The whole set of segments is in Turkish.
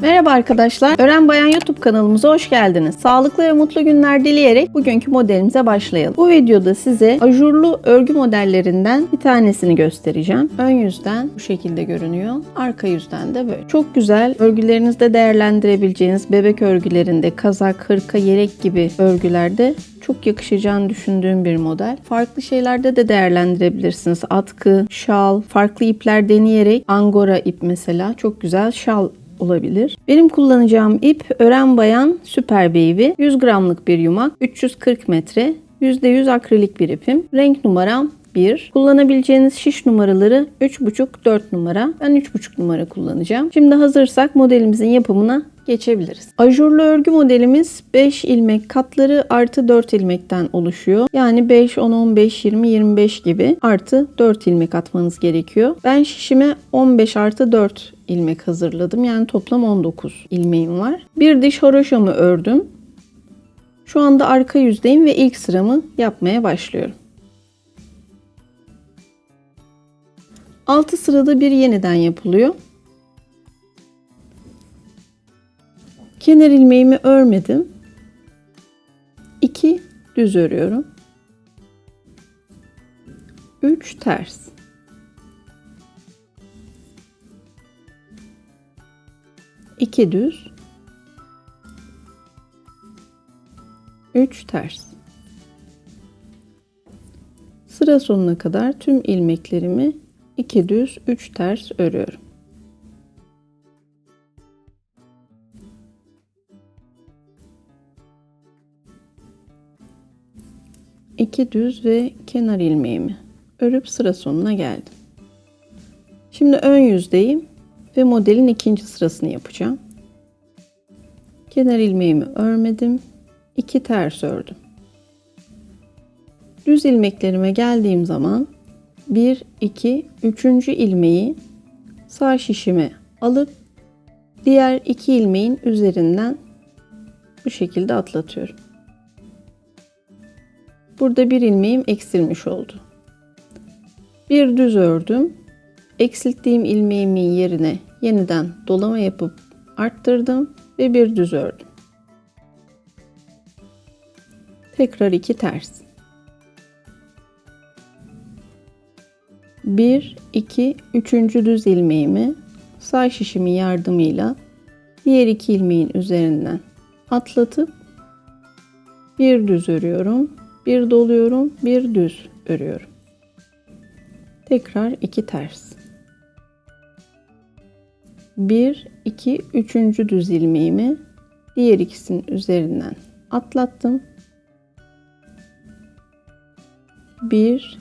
Merhaba arkadaşlar. Ören Bayan YouTube kanalımıza hoş geldiniz. Sağlıklı ve mutlu günler dileyerek bugünkü modelimize başlayalım. Bu videoda size ajurlu örgü modellerinden bir tanesini göstereceğim. Ön yüzden bu şekilde görünüyor. Arka yüzden de böyle. Çok güzel örgülerinizde değerlendirebileceğiniz bebek örgülerinde, kazak, hırka, yelek gibi örgülerde çok yakışacağını düşündüğüm bir model. Farklı şeylerde de değerlendirebilirsiniz. Atkı, şal, farklı ipler deneyerek angora ip mesela çok güzel şal olabilir. Benim kullanacağım ip Ören Bayan Süper Baby. 100 gramlık bir yumak, 340 metre, %100 akrilik bir ipim. Renk numaram 1. Kullanabileceğiniz şiş numaraları 3,5-4 numara. Ben 3,5 numara kullanacağım. Şimdi hazırsak modelimizin yapımına geçebiliriz. Ajurlu örgü modelimiz 5 ilmek katları artı 4 ilmekten oluşuyor. Yani 5, 10, 15, 20, 25 gibi artı 4 ilmek atmanız gerekiyor. Ben şişime 15 artı 4 ilmek hazırladım. Yani toplam 19 ilmeğim var. Bir diş haroşamı ördüm. Şu anda arka yüzdeyim ve ilk sıramı yapmaya başlıyorum. 6 sırada bir yeniden yapılıyor. Kenar ilmeğimi örmedim. 2 düz örüyorum. 3 ters. 2 düz. 3 ters. Sıra sonuna kadar tüm ilmeklerimi 2 düz 3 ters örüyorum. İki düz ve kenar ilmeğimi örüp sıra sonuna geldim. Şimdi ön yüzdeyim ve modelin ikinci sırasını yapacağım. Kenar ilmeğimi örmedim. 2 ters ördüm. Düz ilmeklerime geldiğim zaman 1, 2, 3. ilmeği sağ şişime alıp diğer iki ilmeğin üzerinden bu şekilde atlatıyorum. Burada bir ilmeğim eksilmiş oldu. Bir düz ördüm. Eksilttiğim ilmeğimin yerine yeniden dolama yapıp arttırdım ve bir düz ördüm. Tekrar iki ters. 1, 2, 3. düz ilmeğimi sağ şişimin yardımıyla diğer iki ilmeğin üzerinden atlatıp bir düz örüyorum, bir doluyorum, bir düz örüyorum. Tekrar iki ters. 1, 2, 3. düz ilmeğimi diğer ikisinin üzerinden atlattım. Bir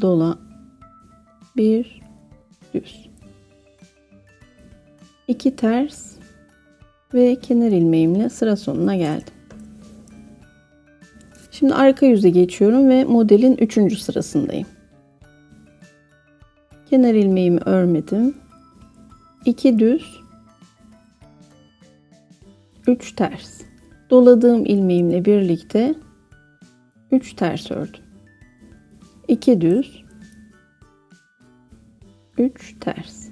dola bir düz. İki ters ve kenar ilmeğimle sıra sonuna geldim. Şimdi arka yüze geçiyorum ve modelin üçüncü sırasındayım. Kenar ilmeğimi örmedim. 2 düz 3 ters. Doladığım ilmeğimle birlikte 3 ters ördüm. 2 düz 3 ters.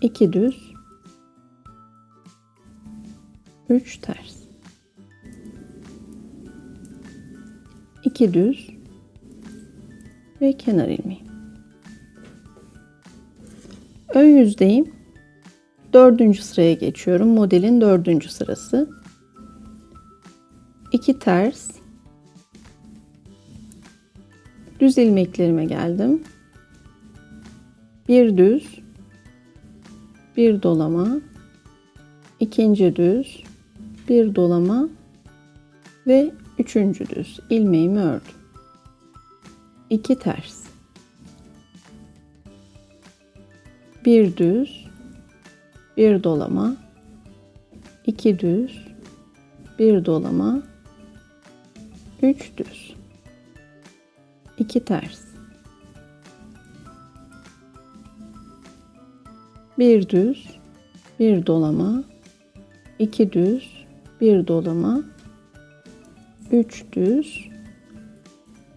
2 düz 3 ters. 2 düz ve kenar ilmeği. Ön yüzdeyim. Dördüncü sıraya geçiyorum. Modelin dördüncü sırası. 2 ters. Düz ilmeklerime geldim. Bir düz. Bir dolama. ikinci düz. Bir dolama. Ve üçüncü düz. ilmeğimi ördüm. 2 ters. Bir düz, bir dolama, iki düz, bir dolama, üç düz, iki ters, bir düz, bir dolama, iki düz, bir dolama, üç düz,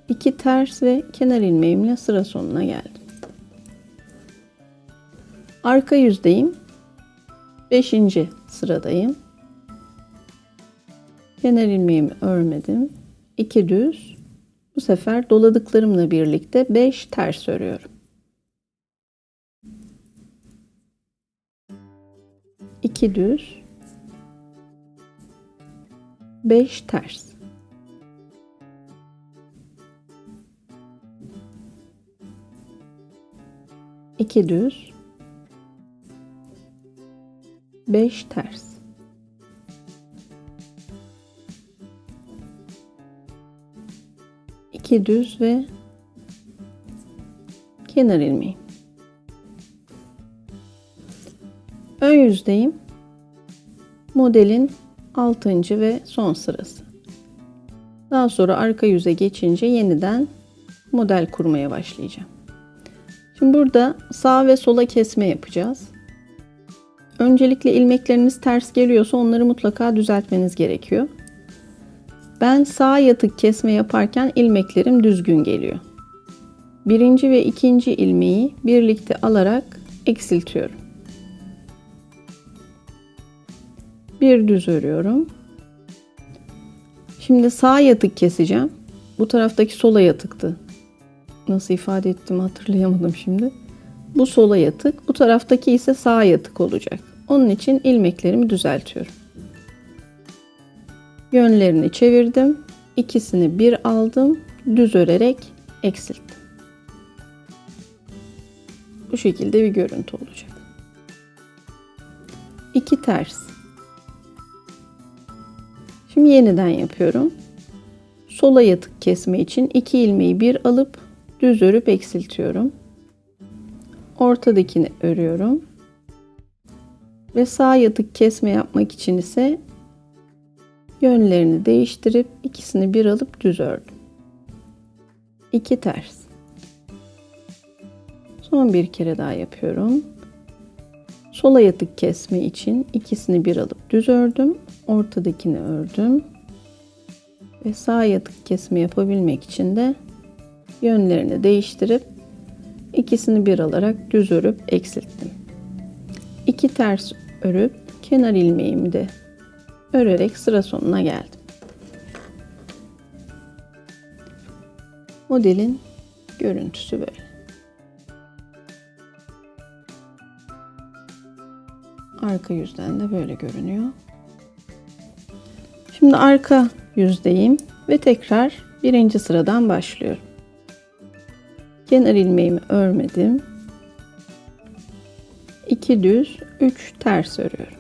iki ters ve kenar ilmeğimle sıra sonuna geldim. Arka yüzdeyim. 5. sıradayım. Kenar ilmeğimi örmedim. 2 düz. Bu sefer doladıklarımla birlikte 5 ters örüyorum. 2 düz. 5 ters. İki düz. 5 ters. İki düz ve kenar ilmeği. Ön yüzdeyim. Modelin 6. ve son sırası. Daha sonra arka yüze geçince yeniden model kurmaya başlayacağım. Şimdi burada sağ ve sola kesme yapacağız. Öncelikle ilmekleriniz ters geliyorsa onları mutlaka düzeltmeniz gerekiyor. Ben sağ yatık kesme yaparken ilmeklerim düzgün geliyor. Birinci ve ikinci ilmeği birlikte alarak eksiltiyorum. Bir düz örüyorum. Şimdi sağ yatık keseceğim. Bu taraftaki sola yatıktı. Nasıl ifade ettim hatırlayamadım şimdi. Bu sola yatık, bu taraftaki ise sağ yatık olacak. Onun için ilmeklerimi düzeltiyorum. Yönlerini çevirdim. İkisini bir aldım. Düz örerek eksilttim. Bu şekilde bir görüntü olacak. İki ters. Şimdi yeniden yapıyorum. Sola yatık kesme için iki ilmeği bir alıp düz örüp eksiltiyorum. Ortadakini örüyorum. Ve sağ yatık kesme yapmak için ise yönlerini değiştirip ikisini bir alıp düz ördüm. İki ters. Son bir kere daha yapıyorum. Sola yatık kesme için ikisini bir alıp düz ördüm. Ortadakini ördüm. Ve sağ yatık kesme yapabilmek için de yönlerini değiştirip ikisini bir alarak düz örüp eksilttim. İki ters örüp kenar ilmeğimi de örerek sıra sonuna geldim. Modelin görüntüsü böyle. Arka yüzden de böyle görünüyor. Şimdi arka yüzdeyim ve tekrar birinci sıradan başlıyorum. Kenar ilmeğimi örmedim. 2 düz, 3 ters örüyorum.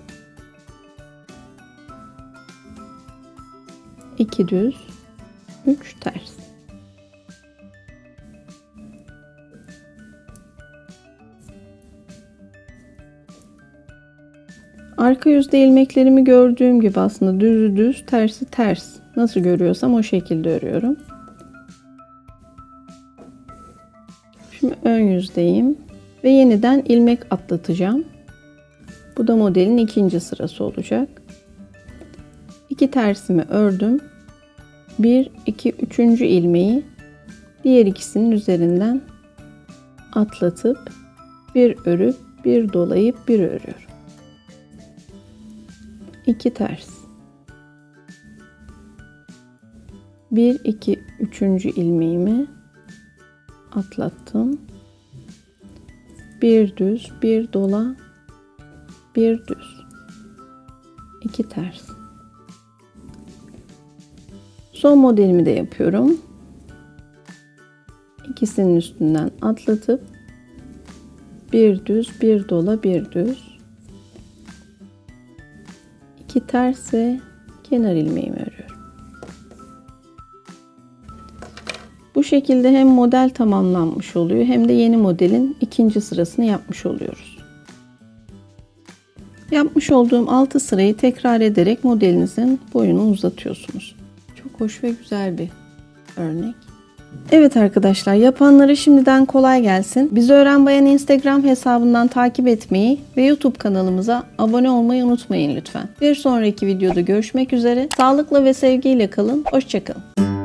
2 düz, 3 ters. Arka yüzde ilmeklerimi gördüğüm gibi aslında düzü düz, tersi ters. Nasıl görüyorsam o şekilde örüyorum. Şimdi ön yüzdeyim ve yeniden ilmek atlatacağım. Bu da modelin ikinci sırası olacak. İki tersimi ördüm. Bir, iki, üçüncü ilmeği diğer ikisinin üzerinden atlatıp bir örüp bir dolayıp bir örüyorum. 2 ters. 1 2 3. ilmeğimi atlattım. Bir düz, bir dola, bir düz. 2 ters. Son modelimi de yapıyorum. İkisinin üstünden atlatıp bir düz, bir dola, bir düz. 2 ters ve kenar ilmeğimi şekilde hem model tamamlanmış oluyor hem de yeni modelin ikinci sırasını yapmış oluyoruz. Yapmış olduğum 6 sırayı tekrar ederek modelinizin boyunu uzatıyorsunuz. Çok hoş ve güzel bir örnek. Evet arkadaşlar yapanlara şimdiden kolay gelsin. Bizi Öğren Bayan Instagram hesabından takip etmeyi ve YouTube kanalımıza abone olmayı unutmayın lütfen. Bir sonraki videoda görüşmek üzere. Sağlıkla ve sevgiyle kalın. Hoşçakalın.